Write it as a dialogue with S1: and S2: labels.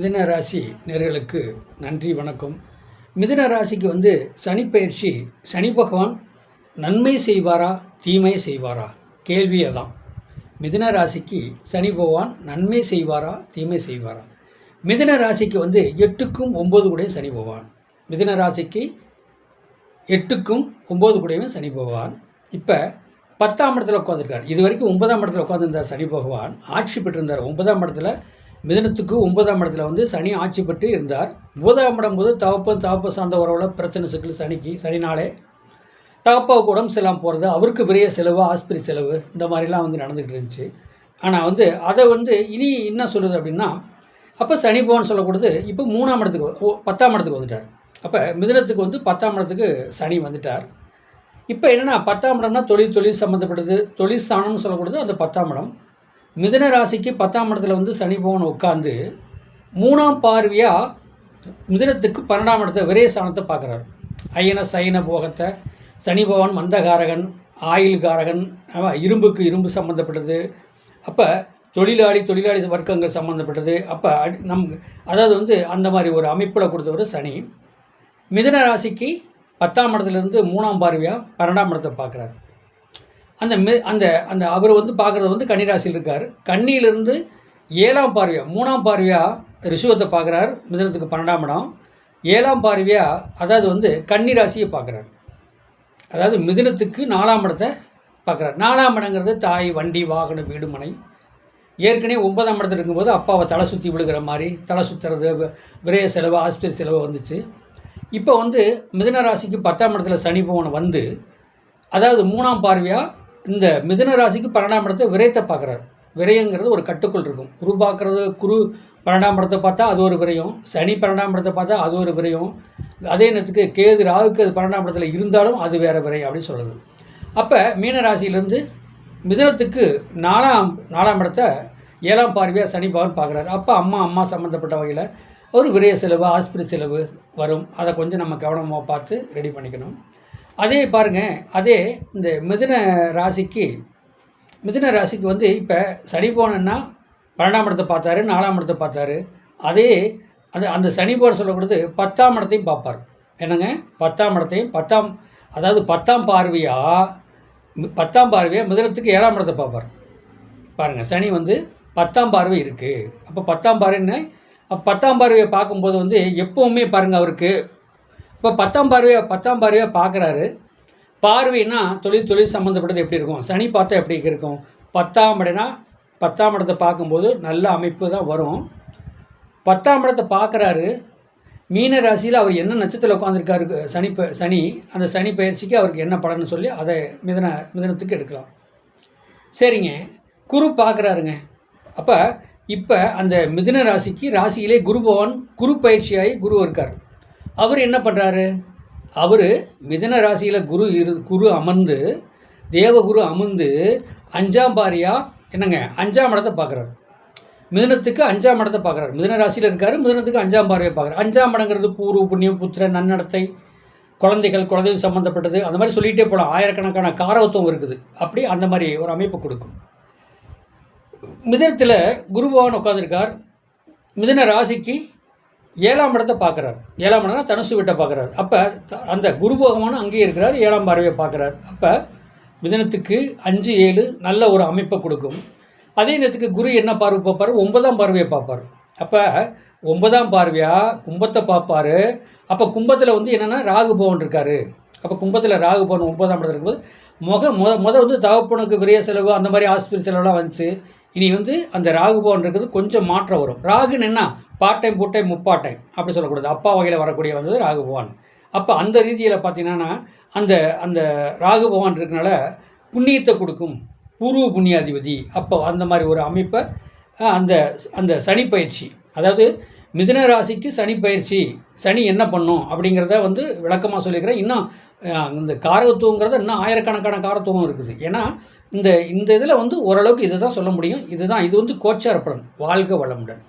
S1: மிதுன ராசி நேர்களுக்கு நன்றி வணக்கம். மிதுன ராசிக்கு வந்து சனி பயிற்சி சனி பகவான் நன்மை செய்வாரா தீமை செய்வாரா? கேள்வி அதான். மிதுன ராசிக்கு சனி பகவான் நன்மை செய்வாரா தீமை செய்வாரா? மிதுன ராசிக்கு வந்து எட்டுக்கும் ஒம்பது கூட சனி பகவான். மிதுன ராசிக்கு எட்டுக்கும் ஒம்பது கூடயும் சனி பகவான். இப்போ பத்தாம் இடத்துல உட்காந்துருக்கார் இது வரைக்கும் ஒன்பதாம் இடத்துல உட்காந்துருந்தார் சனி பகவான். ஆட்சி பெற்றிருந்தார். ஒன்பதாம் இடத்துல மிதனத்துக்கு ஒன்பதாம் இடத்துல வந்து சனி ஆட்சி பெற்று இருந்தார். ஒன்பதாம் இடம் போது தகப்பன் தகப்ப சார்ந்த உறவில் பிரச்சனை சிக்கல் சனிக்கு சனினாலே. தகப்பாவுக்கு உடம்பு செல்லாம் போகிறது அவருக்கு பெரிய செலவு ஆஸ்பத்திரி செலவு இந்த மாதிரிலாம் வந்து நடந்துகிட்டு இருந்துச்சு. ஆனால் வந்து அதை வந்து இனி என்ன சொல்லுது அப்படின்னா அப்போ சனி பவன் சொல்லக்கூடாது இப்போ மூணாம் இடத்துக்கு பத்தாம் இடத்துக்கு வந்துட்டார். அப்போ மிதனத்துக்கு வந்து பத்தாம் இடத்துக்கு சனி வந்துட்டார். இப்போ என்னென்னா பத்தாம் இடம்னா தொழில் தொழில் சம்மந்தப்பட்டது தொழில் ஸ்தானம்னு சொல்லக்கூடாது அந்த பத்தாம் இடம். மிதன ராசிக்கு பத்தாம் இடத்துல வந்து சனி பகவான் உட்காந்து மூணாம் பார்வையாக மிதனத்துக்கு பன்னெண்டாம் இடத்த விரய ஸ்தானத்தை பார்க்குறாரு. ஐயன சயன போகத்தை சனி பகவான் மந்தகாரகன் ஆயில் காரகன் இரும்புக்கு இரும்பு சம்மந்தப்பட்டது அப்போ தொழிலாளி தொழிலாளி வர்க்கங்கள் சம்மந்தப்பட்டது அப்போ நம் அதாவது வந்து அந்த மாதிரி ஒரு அமைப்பில் கொடுத்தவர் சனி. மிதன ராசிக்கு பத்தாம் இடத்துலேருந்து மூணாம் பார்வையாக பன்னெண்டாம் இடத்தை பார்க்குறாரு. அந்த மி அந்த அந்த அவர் வந்து பார்க்குறது வந்து கன்னிராசியில் இருக்கார். கன்னியிலிருந்து ஏழாம் பார்வையாக மூணாம் பார்வையாக ரிஷுவத்தை பார்க்குறார். மிதனத்துக்கு பன்னெண்டாம் இடம். ஏழாம் பார்வையாக அதாவது வந்து கன்னி ராசியை பார்க்குறார். அதாவது மிதுனத்துக்கு நாலாம் இடத்தை பார்க்குறார். நாலாம் இடங்கிறது தாய் வண்டி வாகனம் வீடு மனை. ஏற்கனவே ஒன்பதாம் இடத்துல இருக்கும்போது அப்பாவை தலை சுற்றி விழுகிற மாதிரி தலை சுற்றுறது விரய செலவு ஆஸ்பத்திரி செலவு வந்துச்சு. இப்போ வந்து மிதன ராசிக்கு பத்தாம் இடத்துல சனி பவனை வந்து அதாவது மூணாம் பார்வையாக இந்த மிதுன ராசிக்கு பன்னெண்டாம் இடத்தை விரயத்தை பார்க்குறாரு. விரயங்கிறது ஒரு கட்டுக்குள் இருக்கும். குரு பார்க்குறது குரு பன்னெண்டாம் இடத்தை பார்த்தா அது ஒரு விரயம். சனி பன்னெண்டாம் இடத்தை பார்த்தா அது ஒரு விரயம். அதே நேரத்துக்கு கேது ராகுக்கு அது பன்னெண்டாம் இடத்துல இருந்தாலும் அது வேறு விரயம் அப்படின்னு சொல்லுது அப்போ மீன ராசியிலேருந்து மிதுனத்துக்கு நாலாம் நாலாம் இடத்த ஏழாம் பார்வையாக சனி பகவான் பார்க்குறாரு. அப்போ அம்மா அம்மா சம்மந்தப்பட்ட வகையில் ஒரு விரய செலவு ஆஸ்பத்திரி செலவு வரும். அதை கொஞ்சம் நம்ம கவனமாக பார்த்து ரெடி பண்ணிக்கணும். அதே பாருங்கள் அதே இந்த மிதுன ராசிக்கு மிதுன ராசிக்கு வந்து இப்போ சனி போனன்னா பன்னெண்டாம் இடத்தை பார்த்தாரு நாலாம் இடத்தை பார்த்தாரு. அதே அந்த அந்த சனி போன சொல்லக்கூடாது பத்தாம் இடத்தையும் பார்ப்பார். என்னங்க? பத்தாம் இடத்தையும் பத்தாம் அதாவது பத்தாம் பார்வையாக பத்தாம் பார்வையாக மிதுனத்துக்கு ஏழாம் இடத்தை பார்ப்பார். பாருங்கள் சனி வந்து பத்தாம் பார்வை இருக்குது அப்போ பத்தாம் பார்வைன்னு பத்தாம் பார்வையை பார்க்கும்போது வந்து எப்போவுமே பாருங்கள் அவருக்கு இப்போ பத்தாம் பார்வையை பத்தாம் பார்வையாக பார்க்குறாரு. பார்வைனா தொழில் தொழில் சம்மந்தப்பட்டது எப்படி இருக்கும்? சனி பார்த்தா எப்படி இருக்கும்? பத்தாம் இடம்னா பத்தாம் இடத்தை பார்க்கும்போது நல்ல அமைப்பு தான் வரும். பத்தாம் இடத்தை பார்க்குறாரு. மீன ராசியில் அவர் என்ன நட்சத்திரத்தில் உட்காந்துருக்காரு சனி ப- சனி அந்த சனி பயிற்சிக்கு அவருக்கு என்ன பலன்னு சொல்லி அதை மிதன மிதனத்துக்கு எடுக்கலாம். சரிங்க. குரு பார்க்குறாருங்க. அப்போ இப்போ அந்த மிதுன ராசிக்கு ராசியிலே குரு பகவான் குரு பயிற்சியாகி குரு இருக்கார். அவர் என்ன பண்ணுறாரு அவர் மிதன ராசியில் குரு இரு குரு அமர்ந்து தேவகுரு அமர்ந்து அஞ்சாம் பாரியாக என்னங்க அஞ்சாம் இடத்தை பார்க்குறாரு. மிதனத்துக்கு அஞ்சாம் இடத்தை பார்க்குறாரு. மிதன ராசியில் இருக்கார் மிதனத்துக்கு அஞ்சாம் பார்வையை பார்க்குறாரு. அஞ்சாம் இடங்கிறது பூர்வ புண்ணியம் புத்திர நன்னடத்தை குழந்தைகள் குழந்தை சம்மந்தப்பட்டது அந்த மாதிரி சொல்லிகிட்டே போகலாம் ஆயிரக்கணக்கான காரகத்துவம் இருக்குது. அப்படி அந்த மாதிரி ஒரு அமைப்பு கொடுக்கும். மிதனத்தில் குரு பகவான் உட்காந்துருக்கார் மிதன ராசிக்கு ஏழாம் இடத்தை பார்க்குறார். ஏழாம் இடம்னா தனுசு வீட்டை பார்க்குறாரு. அப்போ அந்த குரு பகவானும் அங்கேயே இருக்கிறார் ஏழாம் பார்வையை பார்க்குறார். அப்போ மிதனத்துக்கு அஞ்சு ஏழு நல்ல ஒரு அமைப்பை கொடுக்கும். அதே நேரத்துக்கு குரு என்ன பார்வை பார்ப்பார்? ஒன்பதாம் பார்வையை பார்ப்பார். அப்போ ஒன்பதாம் பார்வையாக கும்பத்தை பார்ப்பார். அப்போ கும்பத்தில் வந்து என்னென்னா ராகு பவன் இருக்கார். அப்போ கும்பத்தில் ராகு பவன் ஒன்பதாம் இடத்துல இருக்கும்போது முக முத முத வந்து தகப்பனுக்கு விரைய செலவு அந்த மாதிரி ஆஸ்பத்திரி செலவுலாம் வந்துச்சு. இனி வந்து அந்த ராகு பவன் இருக்கிறது கொஞ்சம் மாற்றம் வரும். ராகுன்னு என்ன? பார்ட் டைம் புட் டைம் முப்பாட் டைம் அப்படி சொல்லக்கூடாது. அப்பா வகையில் வரக்கூடிய வந்தது ராகு பகவான். அப்போ அந்த ரீதியில் பார்த்தீங்கன்னா அந்த அந்த ராகு பகவான் இருக்கனால புண்ணியத்தை கொடுக்கும். பூர்வ புண்ணியாதிபதி. அப்போ அந்த மாதிரி ஒரு அமைப்பை அந்த அந்த சனி பயிற்சி. அதாவது மிதுன ராசிக்கு சனி பயிற்சி. சனி என்ன பண்ணும் அப்படிங்கிறத வந்து விளக்கமாக சொல்லியிருக்கிறேன் இன்னும் இந்த காரகத்துவங்கிறத இன்னும் ஆயிரக்கணக்கான காரத்துவம் இருக்குது. ஏன்னா இந்த இந்த இதில் வந்து ஓரளவுக்கு இதை தான் சொல்ல முடியும். இதுதான் இது வந்து கோச்சார பலன் வாழ்க வளமுடன்.